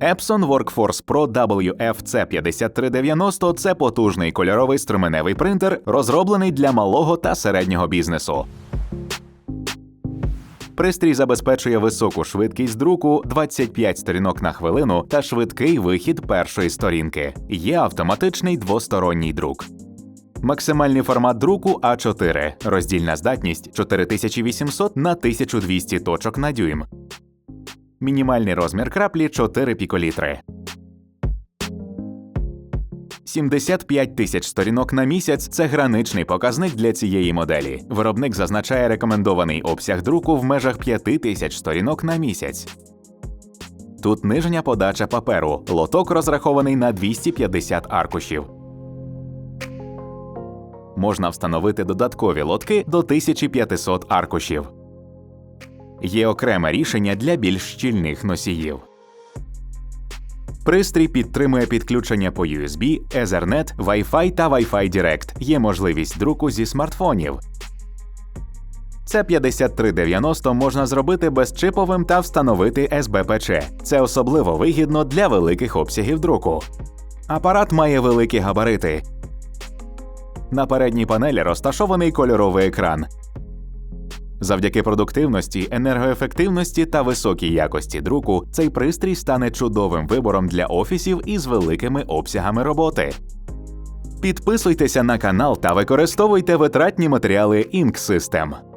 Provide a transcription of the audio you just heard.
Epson Workforce Pro WFC5390 – це потужний кольоровий струменевий принтер, розроблений для малого та середнього бізнесу. Пристрій забезпечує високу швидкість друку 25 сторінок на хвилину та швидкий вихід першої сторінки. Є автоматичний двосторонній друк. Максимальний формат друку А4, роздільна здатність 4800 на 1200 точок на дюйм. Мінімальний розмір краплі 4 піколітри. 75 тисяч сторінок на місяць це граничний показник для цієї моделі. Виробник зазначає рекомендований обсяг друку в межах 5 тисяч сторінок на місяць. Тут нижня подача паперу. Лоток розрахований на 250 аркушів. Можна встановити додаткові лотки до 1500 аркушів. Є окреме рішення для більш щільних носіїв. Пристрій підтримує підключення по USB, Ethernet, Wi-Fi та Wi-Fi Direct. Є можливість друку зі смартфонів. Це 5390 можна зробити безчиповим та встановити SBPC. Це особливо вигідно для великих обсягів друку. Апарат має великі габарити. На передній панелі розташований кольоровий екран. Завдяки продуктивності, енергоефективності та високій якості друку цей пристрій стане чудовим вибором для офісів із великими обсягами роботи. Підписуйтеся на канал та використовуйте витратні матеріали Ink System.